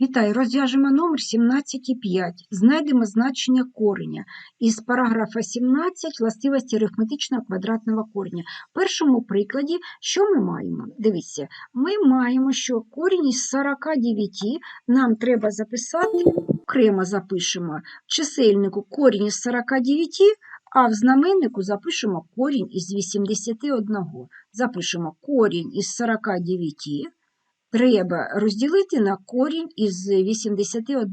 Вітаю, розв'яжемо номер 17,5. Знайдемо значення кореня. Із параграфа 17 властивості арифметичного квадратного кореня. В першому прикладі, що ми маємо? Дивіться, ми маємо, що корінь із 49 нам треба записати, окремо запишемо в чисельнику корінь із 49, а в знаменнику запишемо корінь із 81. Запишемо корінь із 49 треба розділити на корінь із 81.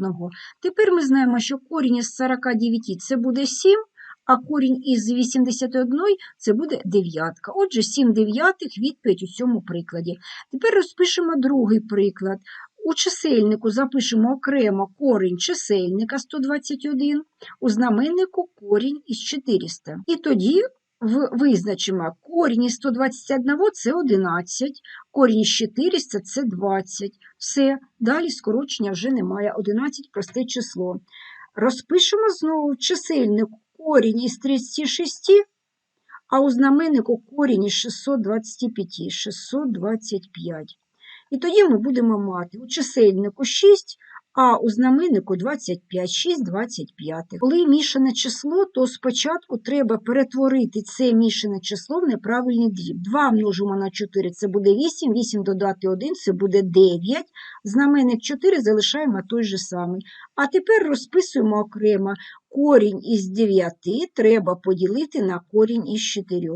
Тепер ми знаємо, що корінь із 49 це буде 7, а корінь із 81 це буде дев'ятка. Отже, 7 дев'ятих відповідь у цьому прикладі. Тепер розпишемо другий приклад. У чисельнику запишемо окремо корінь чисельника 121, у знаменнику корінь із 400. І тоді визначимо корінь із 121 це 11, корінь із 400 це 20. Все, далі скорочення вже немає. 11 просте число. Розпишемо знову чисельник корінь із 36, а у знаменнику корінь із 625. 625. І тоді ми будемо мати у чисельнику 6, а у знаменнику 25, 6 25. Коли мішане число, то спочатку треба перетворити це мішане число в неправильний дріб. 2 множимо на 4 це буде 8, 8 додати 1 це буде 9. Знаменник 4 залишаємо той же самий. А тепер розписуємо окремо корінь із 9 треба поділити на корінь із 4.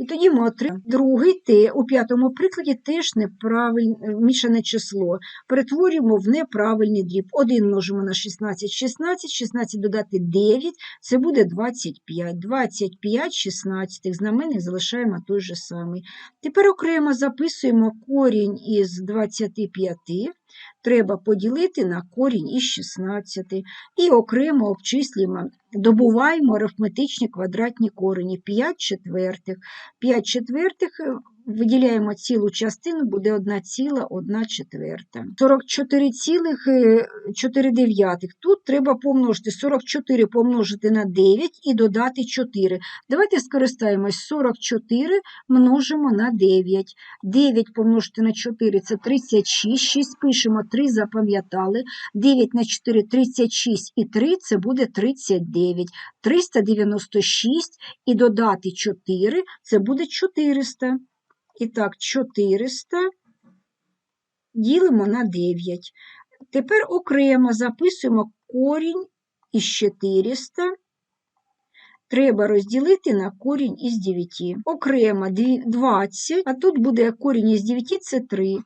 І тоді ми отримаємо другий Т у п'ятому прикладі теж неправильне мішане число. Перетворюємо в неправильний дріб. 1 множимо на 16, 16, 16 додати 9, це буде 25. 25, 16, знаменник залишаємо той же самий. Тепер окремо записуємо корінь із 25, треба поділити на корінь із 16 і окремо обчислюємо, добуваємо арифметичні квадратні корені. 5 четвертих. 5 четвертих виділяємо цілу частину, буде 1,1 четверта. 44,4. Тут треба помножити 44 помножити на 9 і додати 4. Давайте скористаємось 44 множимо на 9. 9 помножити на 4 це 36, 6 пишемо, 3 запам'ятали. 9 на 4 – 36 і 3 це буде 39. 396 і додати 4 це буде 400. І так, 400 ділимо на 9. Тепер окремо записуємо корінь із 400. Треба розділити на корінь із 9. Окремо 20, а тут буде корінь із 9 це 3.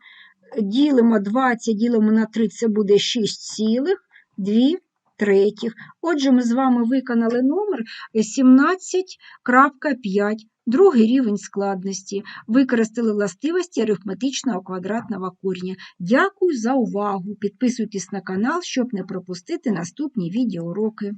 Ділимо 20, ділимо на 3, це буде 6,2 третіх. Отже, ми з вами виконали номер 17.5. Другий рівень складності. Використали властивості арифметичного квадратного корня. Дякую за увагу. Підписуйтесь на канал, щоб не пропустити наступні відеоуроки.